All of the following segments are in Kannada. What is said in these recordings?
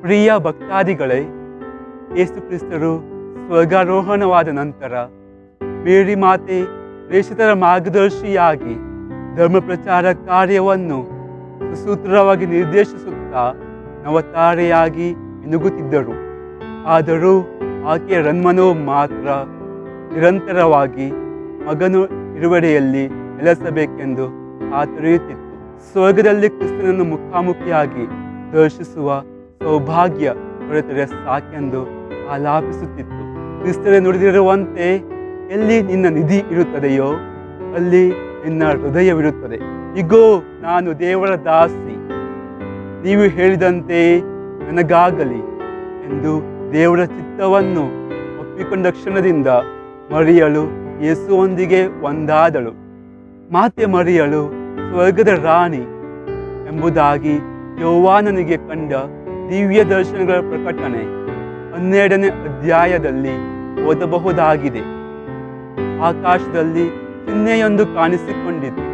ಪ್ರಿಯ ಭಕ್ತಾದಿಗಳೇ ಯೇಸು ಕ್ರಿಸ್ತರು ಸ್ವರ್ಗಾರೋಹಣವಾದ ನಂತರ ಮೇರಿ ಮಾತೆ ಪ್ರೇಷಿತರ ಮಾರ್ಗದರ್ಶಿಯಾಗಿ ಧರ್ಮ ಪ್ರಚಾರ ಕಾರ್ಯವನ್ನು ಸುಸೂತ್ರವಾಗಿ ನಿರ್ದೇಶಿಸುತ್ತಾ ನವತಾರೆಯಾಗಿ ಮಿನುಗುತ್ತಿದ್ದರು. ಆದರೂ ಆಕೆಯ ರನ್ಮನೋ ಮಾತ್ರ ನಿರಂತರವಾಗಿ ಮಗನು ಇರುವಡೆಯಲ್ಲಿ ನೆಲೆಸಬೇಕೆಂದು ಆತರೆಯುತ್ತಿತ್ತು. ಸ್ವರ್ಗದಲ್ಲಿ ಕ್ರಿಸ್ತನನ್ನು ಮುಖಾಮುಖಿಯಾಗಿ ದರ್ಶಿಸುವ ಸೌಭಾಗ್ಯ ದೊರೆತರೆ ಸಾಕೆಂದು ಆಲಾಪಿಸುತ್ತಿತ್ತು. ಕ್ರಿಸ್ತರೇ ನುಡಿದಿರುವಂತೆ ಎಲ್ಲಿ ನಿನ್ನ ನಿಧಿ ಇರುತ್ತದೆಯೋ ಅಲ್ಲಿ ನಿನ್ನ ಹೃದಯವಿರುತ್ತದೆ. ಇಗೋ, ನಾನು ದೇವರ ದಾಸಿ. ನೀವು ಹೇಳಿದಂತೆ ನನಗಾಗಲಿ ಎಂದು ದೇವರ ಚಿತ್ತವನ್ನು ಒಪ್ಪಿಕೊಂಡ ಕ್ಷಣದಿಂದ ಮರಿಯಳು ಯೇಸುವೊಂದಿಗೆ ಒಂದಾದಳು. ಮಾತೆ ಮರಿಯಳು, ಸ್ವರ್ಗದ ರಾಣಿ ಎಂಬುದಾಗಿ ಯೌವಾನನಿಗೆ ಕಂಡ ದಿವ್ಯ ದರ್ಶನಗಳ ಪ್ರಕಟಣೆ ಹನ್ನೆರಡನೇ ಅಧ್ಯಾಯದಲ್ಲಿ ಓದಬಹುದಾಗಿದೆ. ಆಕಾಶದಲ್ಲಿ ಚಿಹ್ನೆಯೊಂದು ಕಾಣಿಸಿಕೊಂಡಿತು.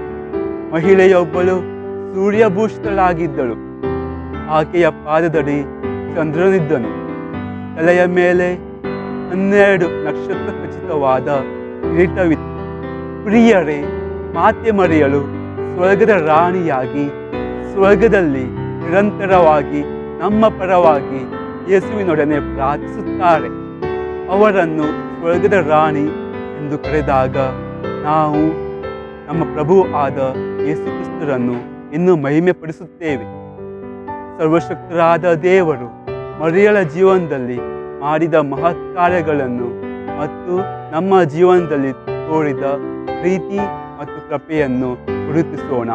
ಮಹಿಳೆಯೊಬ್ಬಳು ಸೂರ್ಯಭೂಷಿತಳಾಗಿದ್ದಳು. ಆಕೆಯ ಪಾದದಡಿ ಚಂದ್ರನಿದ್ದನು. ತಲೆಯ ಮೇಲೆ ಹನ್ನೆರಡು ನಕ್ಷತ್ರ ಖಚಿತವಾದ ಕಿರೀಟವಿತ್ತು. ಪ್ರಿಯರೇ, ಮಾತೆ ಮರೆಯಲು ಸ್ವರ್ಗದ ರಾಣಿಯಾಗಿ ಸ್ವರ್ಗದಲ್ಲಿ ನಿರಂತರವಾಗಿ ನಮ್ಮ ಪರವಾಗಿ ಯೇಸುವಿನೊಡನೆ ಪ್ರಾರ್ಥಿಸುತ್ತಾರೆ. ಅವರನ್ನು ಸ್ವರ್ಗದ ರಾಣಿ ಎಂದು ಕರೆದಾಗ ನಾವು ನಮ್ಮ ಪ್ರಭು ಆದ ಯೇಸು ಕ್ರಿಸ್ತರನ್ನು ಇನ್ನೂ ಮಹಿಮೆ ಪಡಿಸುತ್ತೇವೆ ಸರ್ವಶಕ್ತರಾದ ದೇವರು ಮರಿಯಳ ಜೀವನದಲ್ಲಿ ಮಾಡಿದ ಮಹತ್ ಕಾರ್ಯಗಳನ್ನು ಮತ್ತು ನಮ್ಮ ಜೀವನದಲ್ಲಿ ತೋರಿದ ಪ್ರೀತಿ ಮತ್ತು ಕೃಪೆಯನ್ನು ಗುರುತಿಸೋಣ.